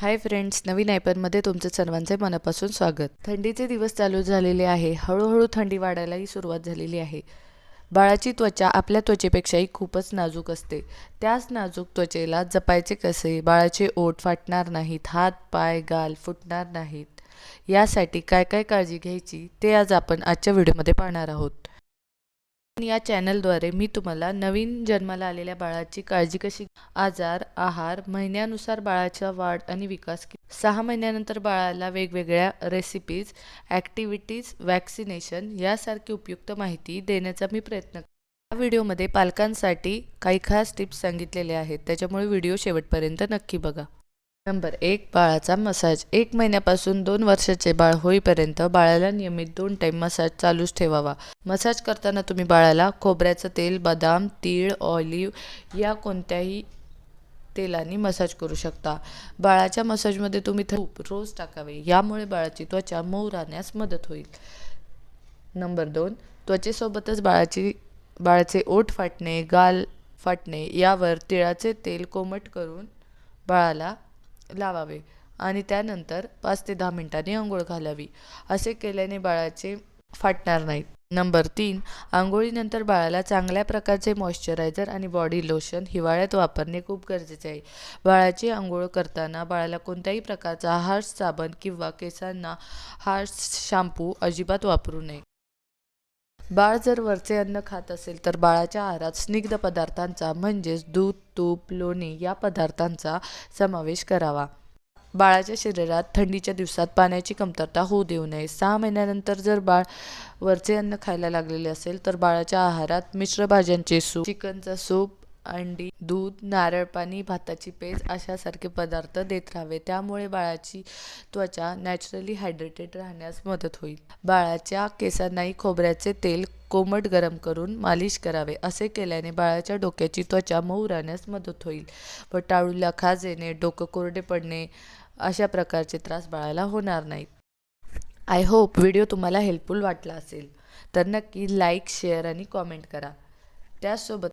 Hi friends नवीन आयपनमध्ये तुमचं सर्वांचे मनापासून स्वागत. थंडीचे दिवस चालू झालेले आहे. हळूहळू थंडी वाढायलाही सुरुवात झालेली आहे. बाळाची त्वचा आपल्या त्वचेपेक्षाही खूपच नाजूक असते. त्याच नाजूक त्वचेला जपायचे कसे? बाळाचे ओठ फाटणार नाहीत हात पाय गाल फुटणार नाहीत. यासाठी काय काय काळजी घ्यायची ते आज आपण आजच्या व्हिडिओमध्ये पाहणार आहोत. या चॅनलद्वारे मी तुम्हाला नवीन जन्माला आलेल्या बाळाची काळजी कशी आजार आहार महिन्यानुसार बाळाचा वाढ आणि विकास सहा महिन्यानंतर बाळाला वेगवेगळ्या रेसिपीज ॲक्टिव्हिटीज वॅक्सिनेशन यासारखी उपयुक्त माहिती देण्याचा मी प्रयत्न या व्हिडिओमध्ये पालकांसाठी काही खास टिप्स सांगितलेले आहेत. त्याच्यामुळे व्हिडिओ शेवटपर्यंत नक्की बघा. नंबर एक बाळाचा मसाज. एक महिन्यापासून दोन वर्षाचे बाळ होईपर्यंत बाळाला नियमित दोन टाईम मसाज चालूच ठेवावा. मसाज करताना तुम्ही बाळाला खोबऱ्याचं तेल बदाम तीळ ऑलिव्ह या कोणत्याही तेलाने मसाज करू शकता. बाळाच्या मसाजमध्ये तुम्ही थूप रोज टाकावे. यामुळे बाळाची त्वचा मऊ राहण्यास मदत होईल. नंबर दोन त्वचेसोबतच बाळाची बाळाचे ओठ फाटणे गाल फाटणे यावर तिळाचे तेल कोमट करून बाळाला लावावे आणि त्यानंतर पाच ते दहा मिनिटांनी आंघोळ घालावी. असे केल्याने बाळाचे फाटणार नाहीत. नंबर तीन आंघोळीनंतर बाळाला चांगल्या प्रकारचे मॉइश्चरायझर आणि बॉडी लोशन हिवाळ्यात वापरणे खूप गरजेचे आहे. बाळाची आंघोळ करताना बाळाला कोणत्याही प्रकारचा हार्श साबण किंवा केसांना हार्श शॅम्पू अजिबात वापरू नये. बाळ जर वरचे अन्न खात असेल तर बाळाच्या आहारात स्निग्ध पदार्थांचा म्हणजेच दूध तूप लोणी या पदार्थांचा समावेश करावा. बाळाच्या शरीरात थंडीच्या दिवसात पाण्याची कमतरता होऊ देऊ नये. सहा महिन्यानंतर जर बाळ वरचे अन्न खायला लागलेले असेल तर बाळाच्या आहारात मिश्र भाज्यांचे सूप चिकनचा सूप अंडी दूध नारळ पाणी भाताची पेज अशासारखे पदार्थ देत राहावे. त्यामुळे बाळाची त्वचा नॅचरली हायड्रेटेड राहण्यास मदत होईल. बाळाच्या केसांनाही खोबऱ्याचे तेल कोमट गरम करून मालिश करावे. असे केल्याने बाळाच्या डोक्याची त्वचा मऊ राहण्यास मदत होईल. व टाळूला खाज येणे डोकं कोरडे पडणे अशा प्रकारचे त्रास बाळाला होणार नाहीत. आय होप व्हिडिओ तुम्हाला हेल्पफुल वाटला असेल. तर नक्की लाईक शेअर आणि कॉमेंट करा. त्याचसोबत